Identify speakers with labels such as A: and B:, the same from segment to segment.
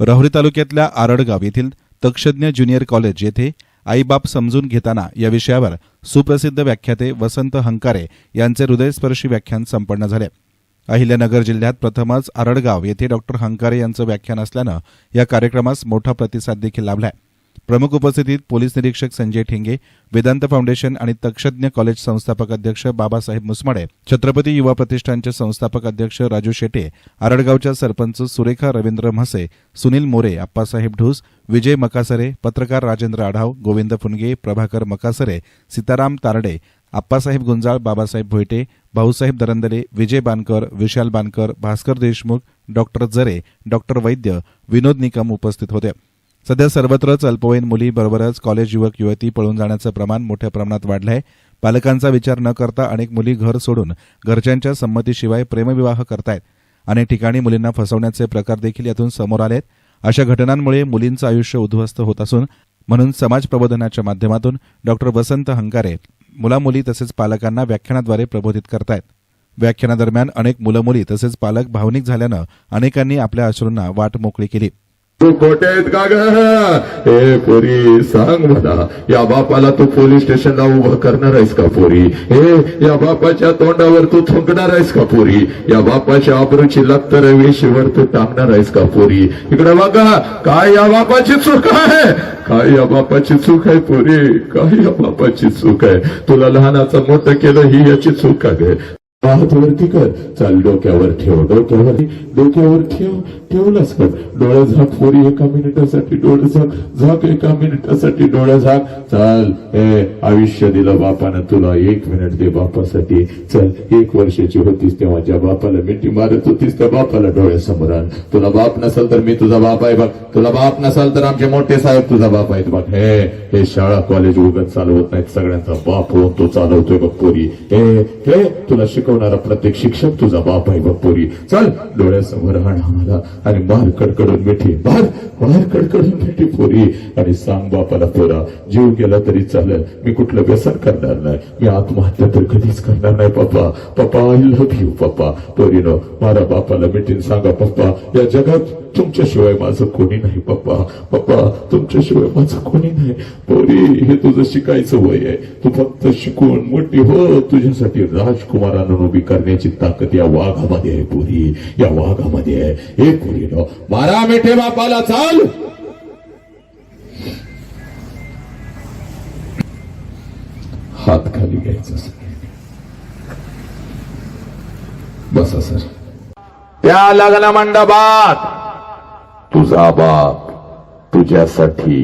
A: राहुरी तालुक्यातल्या आरडगाव येथील तक्षज्ञ junior college येथे आईबाप समजून घेताना या विषयावर सुप्रसिद्ध व्याख्याते वसंत हंकारे यांचे हृदयस्पर्शी व्याख्यान संपन्न झाले. अहिल्यानगर जिल्ह्यात प्रथमच आरडगाव येथे डॉक्टर हंकारे यांचं व्याख्यान असल्यानं या कार्यक्रमास मोठा प्रतिसाद देखील लाभलाय. प्रमुख उपस्थितीत पोलीस निरीक्षक संजय ठेंगे वेदांत फाउंडेशन आणि तक्षज्ञ कॉलेज संस्थापक अध्यक्ष बाबासाहेब मुसमडे छत्रपती युवा प्रतिष्ठानचे संस्थापक अध्यक्ष राजू शेटे आरडगावच्या सरपंच सुरेखा रवींद्र म्हसे सुनील मोरे अप्पासाहेब ढूस विजय मकासरे पत्रकार राजेंद्र आढाव गोविंद फुनगे प्रभाकर मकासरे सीताराम तारडे आप्पासाहेब गुंजाळ बाबासाहेब भोईटे भाऊसाहेब दरंदले विजय बानकर विशाल बानकर भास्कर देशमुख डॉक्टर जरे डॉक्टर वैद्य विनोद निकम उपस्थित होते. सध्या सर्वत्रच अल्पवयीन मुली बरोबरच कॉलेज युवक युवती पळून जाण्याचं प्रमाण मोठ्या प्रमाणात वाढलं आहे पालकांचा विचार न करता अनेक मुली घर सोडून घरच्यांच्या संमतीशिवाय प्रेमविवाह करतायत. अनेक ठिकाणी मुलींना फसवण्याचे प्रकार देखील यातून समोर आले आहेत अशा घटनांमुळे मुलींचं आयुष्य उद्ध्वस्त होत असून म्हणून समाज प्रबोधनाच्या माध्यमातून डॉक्टर वसंत हंकारे मुलामुली तसेच पालकांना व्याख्यानाद्वारे प्रबोधित करतायत. व्याख्यानादरम्यान अनेक मुलं मुली तसेच पालक भावनिक झाल्यानं अनेकांनी आपल्या अश्रूंना वाट मोकळी केली.
B: तू खोटे आहेत का ग? ए पोरी सांग मला. या बापाला तू पोलीस स्टेशनला उभं करणार आहेस का पोरी? हे या बापाच्या तोंडावर तू थुंकणार आहेस का पोरी? या बापाच्या आबरूची लक्तर वेशीवर तू टाकणार आहेस का पोरी? इकडे बघा काय या बापाची चूक आहे? काय या बापाची चूक आहे पोरी? काय या बापाची चूक आहे? तुला लहानाचं मोठं केलं ही याची चूक आहे हात कर चाल डोक्यावर ठेव. डोक्यावर डोक्यावर ठेव. ठेवलंच कर डोळे झाक पोरी एका मिनिटासाठी डोळे झाक झाक एका मिनिटासाठी डोळे झाक. चाल ए आयुष्य दिलं बापानं तुला. एक मिनिट दे बापासाठी. चल एक वर्षाची होतीस तेव्हा ज्या बापाला मिठी मारत होतीस त्या बापाला डोळे समोर आण. तुला बाप नसाल तर मी तुझा बाप आहे बघ. तुला बाप नसाल तर आमचे मोठे साहेब तुझा बाप आहेत बघ. हे हे शाळा कॉलेज उगत चालवत नाहीत. सगळ्यांचा बाप होऊन तो चालवतोय बघ पोरी. हे हे तुला शिकवणारा प्रत्येक शिक्षक तुझा बाप आहे बपोरी. चल डोळ्यासमोर आम्हाला आणि मार कडकडून मिठी. मार मार कडकडून मिठी पोरी. आणि सांग बापाला पोरा जीव गेला तरी चालेल. मी कुठलं व्यसन करणार नाही. मी आत्महत्या तर कधीच करणार नाही पप्पा. पप्पा आय लव्ह यू पप्पा. पोरीनो मारा बापाला मिठीन सांगा पप्पा. या जगात तुमच्याशिवाय माझं कोणी नाही पप्पा. पप्पा तुमच्याशिवाय माझं कोणी नाही. पोरी हे तुझं शिकायचं वय आहे. तू फक्त शिकून मोठी हो. तुझ्यासाठी राजकुमारानं उभी करण्याची ताकद या वाघामध्ये आहे पुरी या वाघामध्ये आहे हे पोरी मारा मेठे बापाला चाल हात खाली घ्यायचा सर बसा सर त्या लग्न मंडपात तुझा बाप तुझ्यासाठी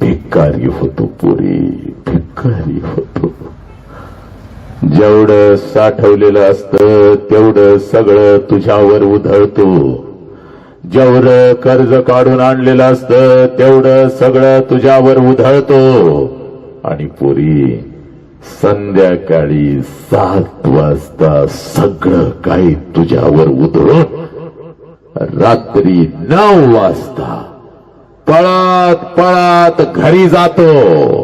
B: भिकारी होतो पुरी भिकारी होतो जेवढं साठवलेलं असतं तेवढं सगळं तुझ्यावर उधळतो. जेवढं कर्ज काढून आणलेलं असतं तेवढं सगळं तुझ्यावर उधळतो. आणि पुरी संध्याकाळी सात वाजता सगळं काही तुझ्यावर उधळून रात्री नऊ वाजता पळत पळत घरी जातो.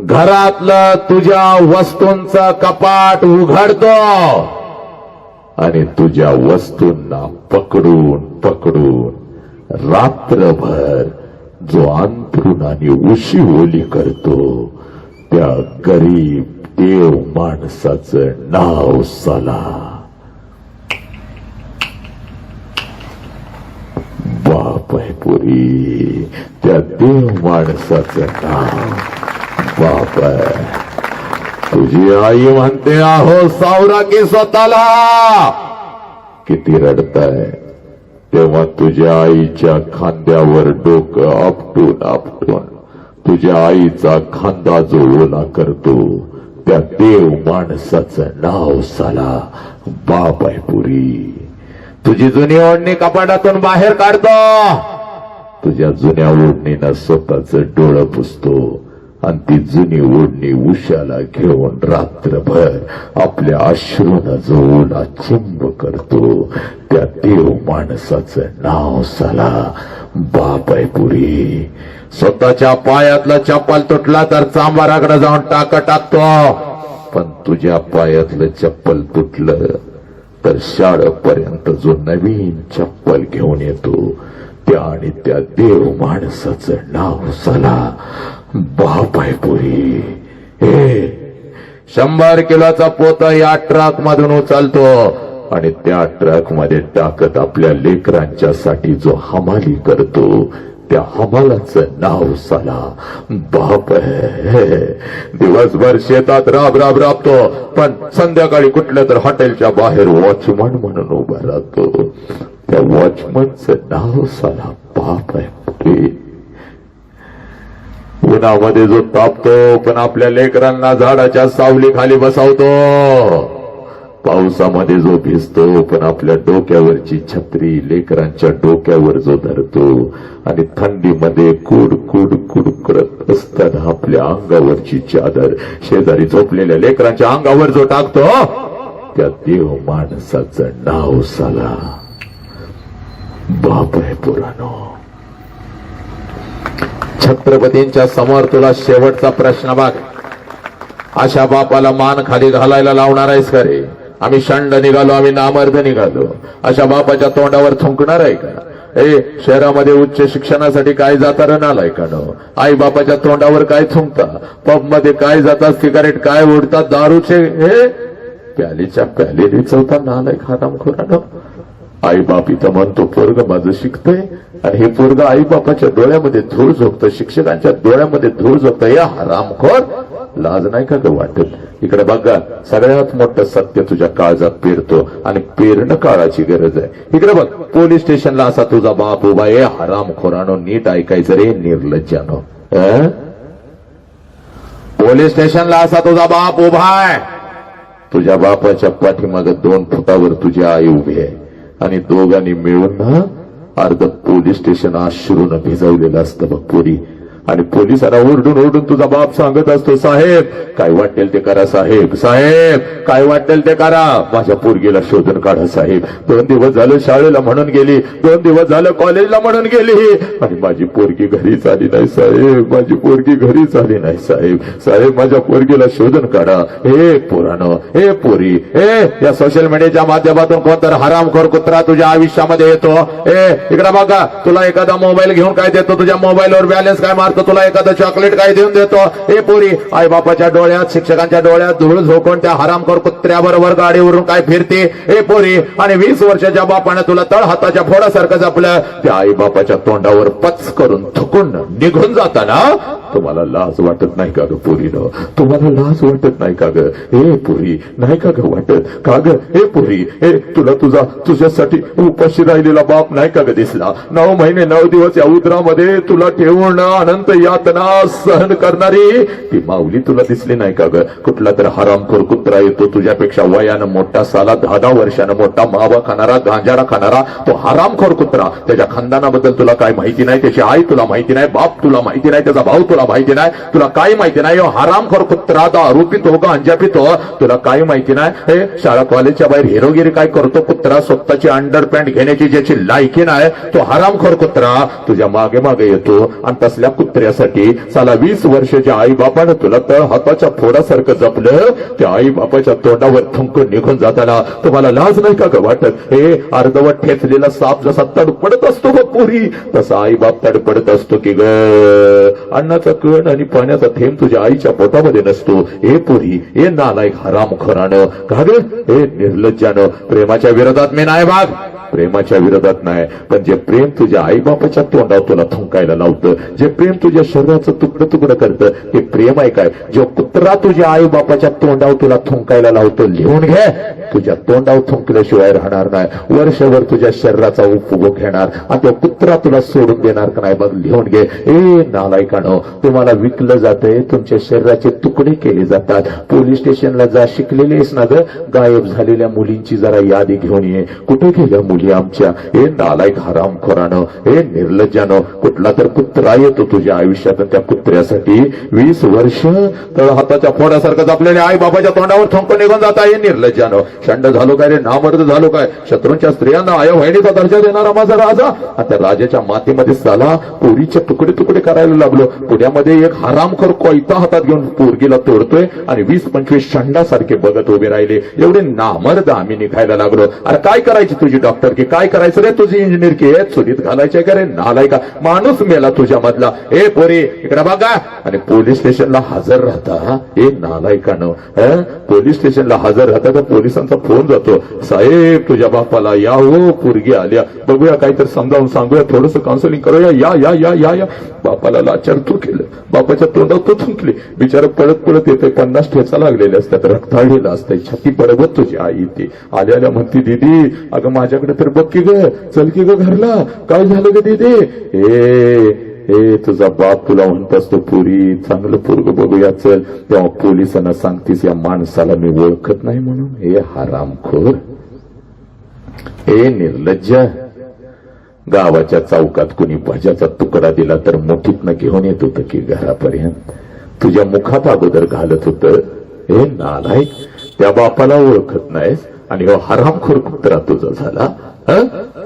B: घरातलं तुझ्या वस्तूंचं कपाट उघडतो आणि तुझ्या वस्तूंना पकडून पकडून रात्रभर जो अंतरुण आणि उशी ओली करतो. त्या गरीब देव माणसाचं नाव सला. बाप आहे पुरी त्या देव माणसाचं नाव बाप तुझी आई म्हणते आहो सावरा की स्वतःला. किती रडताय. तेव्हा तुझ्या आईच्या खांद्यावर डोकं आपटून आपटून तुझ्या आईचा खांदा जो ओला करतो. त्या देव माणसाचं नाव साला बाप आहे पुरी तुझी जुनी ओढणी कपाटातून बाहेर काढतो. तुझ्या जुन्या ओढणीनं स्वतःच डोळं पुसतो. आणि ती जुनी ओढणी उशाला घेऊन रात्रभर आपल्या अश्रून जो ओला चिंब करतो. त्या देव माणसाचं नाव साला बाप स्वतःच्या पायातला चप्पल तुटला तर चांबाराकडे जाऊन टाका टाकतो. पण तुझ्या पायातलं चप्पल तुटलं तर शाळेपर्यंत जो नवीन चप्पल घेऊन येतो त्या आणि त्या देव माणसाचं नाव चला बाप आहे पुरी हे शंभर किलोचा पोता या ट्रक मधून उचलतो आणि त्या ट्रकमध्ये टाकत आपल्या लेकरांच्यासाठी जो हमाली करतो त्या हमालाचं नाव सला. बाप आहे दिवसभर शेतात राब राब राबतो पण संध्याकाळी कुठल्या तर हॉटेलच्या बाहेर वॉचमन म्हणून उभा राहतो. त्या वॉचमनचं नाव सला बाप आहे उन्हामध्ये जो तापतो पण आपल्या लेकरांना झाडाच्या सावली खाली बसावतो. पावसामध्ये जो भिजतो पण आपल्या डोक्यावरची छत्री लेकरांच्या डोक्यावर जो धरतो. आणि थंडीमध्ये कुड कुड कुड करत असताना आपल्या अंगावरची चादर शेजारी झोपलेल्या लेकरांच्या अंगावर जो टाकतो त्या देव माणसाचं नाव साला. बाप आहे पुराणो छत्रपतींच्या समोर तुला शेवटचा प्रश्न बाग. अशा बापाला मान खाली घालायला लावणार आहेस का रे? आम्ही शंड निघालो आम्ही नामर्ध निघालो. अशा बापाच्या तोंडावर थुंकणार आहे का? ए शहरामध्ये उच्च शिक्षणासाठी काय जाता आलाय का नो? आई बापाच्या तोंडावर काय थुंकता? पबमध्ये काय जातात सिगारेट काय उडतात दारूचे हे? प्यालीच्या प्याली रिचवता नालाय खारामखोरानं आई बाप इथं म्हणतो पोरग माझं शिकतंय. आणि हे पोरग आई बापाच्या डोळ्यामध्ये धूळ झोपत शिक्षकांच्या डोळ्यामध्ये धूळ झोपतं. या हरामखोर लाज नाही का ग वाटत? इकडे बघा सगळ्यात मोठं सत्य तुझ्या काळजात पेरतो आणि पेरणं काळाची गरज आहे. इकडे बघ पोलीस स्टेशनला असा तुझा बाप उभा आहे. हरामखोरानो नीट ऐकायचं रे निर्लज्जानो. पोलीस स्टेशनला असा तुझा बाप उभा आहे. तुझ्या बापाच्या पाठीमाग दोन फुटावर तुझी आई उभी आहे. आणि दोघांनी मिळून ना अर्ध पोलीस स्टेशन आश्रून भिजवलेलं असतं बघ पुरी. आणि पोलिसांना ओरडून ओरडून तुझा बाप सांगत असतो साहेब काय वाटेल ते करा साहेब साहेब काय वाटेल ते करा. माझ्या पोरगीला शोधून काढा साहेब. दोन दिवस झालं शाळेला म्हणून गेली दोन दिवस झालं कॉलेजला म्हणून गेली. आणि माझी पोरगी घरीच आली नाही साहेब. माझी पोरगी घरीच आली नाही साहेब. साहेब माझ्या पोरगीला शोधून काढा. हे पोरानं हे पोरी हे या सोशल मीडियाच्या माध्यमातून कोणतर हरामखोर कुत्रा तुझ्या आयुष्यामध्ये येतो. ए इकडे बघा तुला एखादा मोबाईल घेऊन काय देतो? तुझ्या मोबाईलवर बॅलन्स काय मारतो? तुला एखादं चॉकलेट काय देऊन देतो? हे पोरी आई बापाच्या डोळ्यात शिक्षकांच्या डोळ्यात धूळ झोकून त्या हरामखोर कुत्र्याबरोबर गाडीवरून काय फिरते? हे पोरी आणि वीस वर्षाच्या बापाने तुला तळ हाताच्या फोडासारखं जपलं त्या आई बापाच्या तोंडावर पच करून थुकून निघून जाताना तुम्हाला लाज वाटत नाही का ग पोरीनं? तुम्हाला लाज वाटत नाही का ग? हे पुरी नाही का ग वाटत? का ग? हे पुरी हे तुला तुझा तुझ्यासाठी उपाशी राहिलेला बाप नाही का ग दिसला? नऊ महिने नऊ दिवस या उदरामध्ये तुला ठेवून अनंत यातना सहन करणारी ती माऊली तुला दिसली नाही का ग? कुठला तर हरामखोर कुत्रा येतो तुझ्यापेक्षा वयानं मोठा साला दहा दहा वर्षानं मोठा मावा खाणारा गांजारा खाणारा तो हरामखोर कुत्रा. त्याच्या खानदानाबद्दल तुला काय माहिती नाही? त्याची आई तुला माहिती नाही? बाप तुला माहिती नाही? त्याचा भाऊ तुला माहिती नाही? तुला काय माहिती नाही? हरामखोर कुत्रा दारू पितो हो गांजा पितो हो. तुला काय माहिती नाही? हे शाळा कॉलेजच्या बाहेर हिरोगिरी काय करतो कुत्रा? स्वतःची अंडर पॅन्ट घेण्याची ज्याची लायकी नाही तो हरामखोर कुत्रा तुझ्या मागे मागे येतो. आणि तसल्या कुत्र्यासाठी साला वीस वर्षाच्या आई बापानं तुला तळ हाताच्या फोडासारखं जपलं. त्या आई बापाच्या तोंडावर थुंकून निघून जाताना तुम्हाला लाज नाही का ग वाटत? हे अर्धवट ठेचलेला साप जसा तडपडत असतो ग पुरी तसा आई बाप तडपडत असतो की ग. अन्नाचा कण आणि पाण्याचा थेंब तुझ्या आईच्या पोटामध्ये नसतो. हे पुरी हे नालायक हराम खरानं का हे निर्लज्जानं. प्रेमाच्या विरोधात मी नाही भाग प्रेमाच्या विरोधात नाही. पण जे प्रेम तुझ्या आईबापाच्या तोंडावर तुला थुंकायला लावतं जे प्रेम तुझ्या शरीराचं तुकडं तुकडं करतं. हे प्रेम आहे काय? जो कुत्रा तुझ्या आईबापाच्या तोंडावर तुला थुंकायला लावतो लिहून घे. तुझ्या तोंडावर थुंकल्याशिवाय राहणार नाही. वर्षभर तुझ्या शरीराचा उपभोग घेणार. आणि तो कुत्रा तुला सोडून देणार का नाही मग लिहून घे. ए नालायकानो तुम्हाला विकलं जातंय. तुमच्या शरीराचे तुकडे केले जातात. पोलीस स्टेशनला जा शिकलेलेस ना ग? गायब झालेल्या मुलींची जरा यादी घेऊन ये. कुठे गेल्या मुली आमच्या? हे नालायक हरामखोरानं हे निर्लज्जानं कुठला तर कुत्रा येतो तुझ्या आयुष्यात त्या कुत्र्यासाठी वीस वर्ष तळ हाताच्या फोडासारखं आपल्याला आई बाबाच्या तोंडावर थंक निघून जात आहे. निर्लज्जानं शंड झालो काय रे? नामर्द झालो काय? शत्रूंच्या स्त्रियांना आय वहिणीचा दर्जा देणारा माझा राजा. आता राजाच्या मातीमध्ये साला पोरीचे तुकडे तुकडे करायला लागलो. पुण्यामध्ये एक हरामखोर कोयता हातात घेऊन पोरगीला तोडतोय आणि वीस पंचवीस शंडासारखे बघत उभे राहिले. एवढे नामर्द आम्ही निघायला लागलो. अरे काय करायची तुझी डॉक्टर की? काय करायचं रे तुझी इंजिनियर की? हे चुलीत घालायचे का रे? नालाय का माणूस मेला तुझ्या मधला ए पोरी इकडे बघा आणि पोलीस स्टेशनला हजर राहता हे नालायकानं पोलीस स्टेशनला हजर राहता तर पोलिसांचा फोन जातो साहेब तुझ्या बापाला या हो पोरगी आल्या बघूया काहीतरी समजावून सांगूया थोडस काउन्सिलिंग करूया या या या या या बापाला लाचार तू केलं बापाच्या तोंडात तो थुंकले बिचारा पळत पळत येते पन्नास ठेचा लागलेले असतात रक्ताळलेलं असतंय छाती पडवत तुझी आई ती आल्या म्हणती दीदी अगं माझ्याकडे तर बघ की ग चल की ग घरला काय झालं ग दीदी ए हे तुझा बाप तुला म्हणत असतो पुरी चांगलं पोरग बघूया चल तेव्हा पोलिसांना सांगतीस या माणसाला मी ओळखत नाही म्हणून हे हरामखोर हे निर्लज्ज गावाच्या चौकात कुणी भाज्याचा तुकडा दिला तर मुठीतनं घेऊन येत होतं की घरापर्यंत तुझ्या मुखात अगोदर घालत होतं हे नालाय त्या बापाला ओळखत नाहीस आणि हो हरामखोर कुत्रा तुझा झाला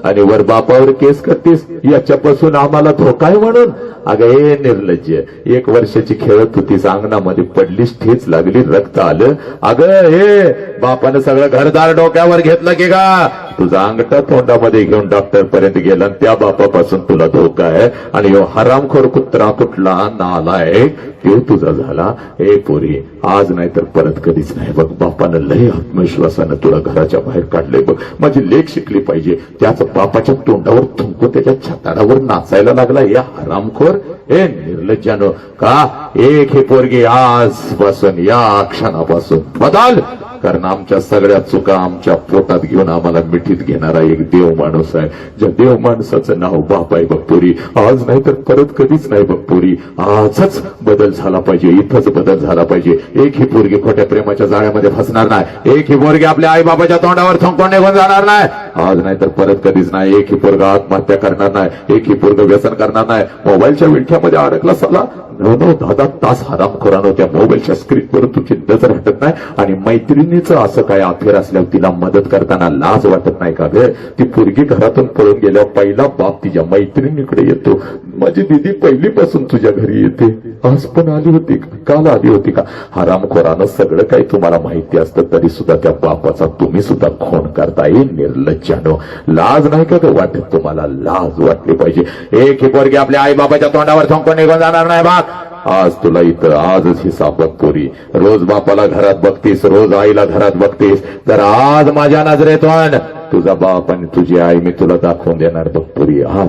B: आणि वर बापावर केस करतीस? याच्यापासून आम्हाला धोका आहे म्हणून. अगं हे निर्लज्ज. एक वर्षाची खेळत होतीस अंगणामध्ये पडलीस ठेच लागली रक्त आलं. अगं हे बापानं सगळं घरदार डोक्यावर घेतलं की का तुझा अंगठा तोंडामध्ये घेऊन डॉक्टर पर्यंत गेला आणि त्या बापापासून तुला धोका आहे. आणि यो हरामखोर कुत्रा कुठला नालाय तो तुझा झाला. ए पोरी आज नाही तर परत कधीच नाही. बघ बापानं लय आत्मविश्वासानं तुला घराच्या बाहेर काढले बघ माझी लेख शिकली पाहिजे. त्याचं बापाच्या तोंडावर थुंकून त्याच्या छताडावर नाचायला लागला. या हरामखोर! हे निर्लज्जानं! का एक हे पोरगी आजपासून या क्षणापासून? बदल! कारण आमच्या सगळ्या चुका आमच्या पोटात घेऊन आम्हाला मिठीत घेणारा एक देव माणूस आहे. ज्या देव माणसाचं नाव बाप आहे बघपोरी आज नाही तर परत कधीच नाही बघपोरी आजच बदल झाला पाहिजे. इथंच बदल झाला पाहिजे. एक ही पोरगी खोट्या प्रेमाच्या जाळ्यामध्ये फसणार नाही. एक ही पोरगी आपल्या आई बाबाच्या तोंडावर थंकून निघून जाणार नाही. आज नाही तर परत कधीच नाही. एक ही पोरगा आत्महत्या करणार नाही. एक ही पोरग व्यसन करणार नाही. मोबाईलच्या विठ्यामध्ये अडकला सला. नऊ नऊ दहा दहा तास हरामखोरानं त्या मोबाईलच्या स्क्रीनवर तुझी नजर हटत नाही आणि मैत्रिणीचं असं काय अफेअर असल्यावर तिला मदत करताना लाज वाटत नाही का ग ती पोरगी घरातून पळून गेल्यावर पहिला बाप तिच्या मैत्रिणीकडे येतो. माझी दिदी पहिलीपासून तुझ्या घरी येते. आज पण आली होती का? काल आली होती का? हरामखोरानं सगळं काही तुम्हाला माहिती असतं तरी सुद्धा त्या बापाचा तुम्ही सुद्धा खून करता येईल निर्लज्जानो. लाज नाही का वाटत? तुम्हाला लाज वाटली पाहिजे. एक ही पोरगी आपल्या आई बाबाच्या तोंडावर थोंकून निघून जाणार नाही बाप. आज तुला इथं आजच ही सापत पोरी रोज बापाला घरात बघतीस रोज आईला घरात बघतीस. तर आज माझ्या नजरेतून तुझा बाप आणि तुझी आई मी तुला दाखवून देणार बघ आज.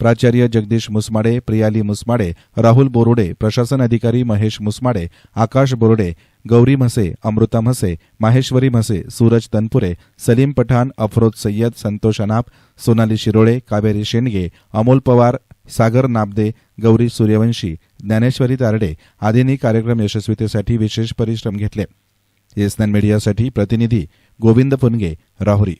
A: प्राचार्य जगदीश मुसमाडे प्रियाली मुसमाडे राहुल बोरुडे प्रशासन अधिकारी महेश मुसमाडे आकाश बोरुडे गौरी म्हसे अमृता म्हसे माहेश्वरी म्हसे सूरज तनपुरे सलीम पठाण अफरोज सय्यद संतोष अनाप सोनाली शिरोळे कावेरी शेंडगे अमोल पवार सागर नाबदे गौरी सूर्यवंशी ज्ञानेश्वरी तारडे आदींनी कार्यक्रम यशस्वीतेसाठी विशेष परिश्रम घेतले. एस मीडियासाठी प्रतिनिधी गोविंद फुनगे राहुरी.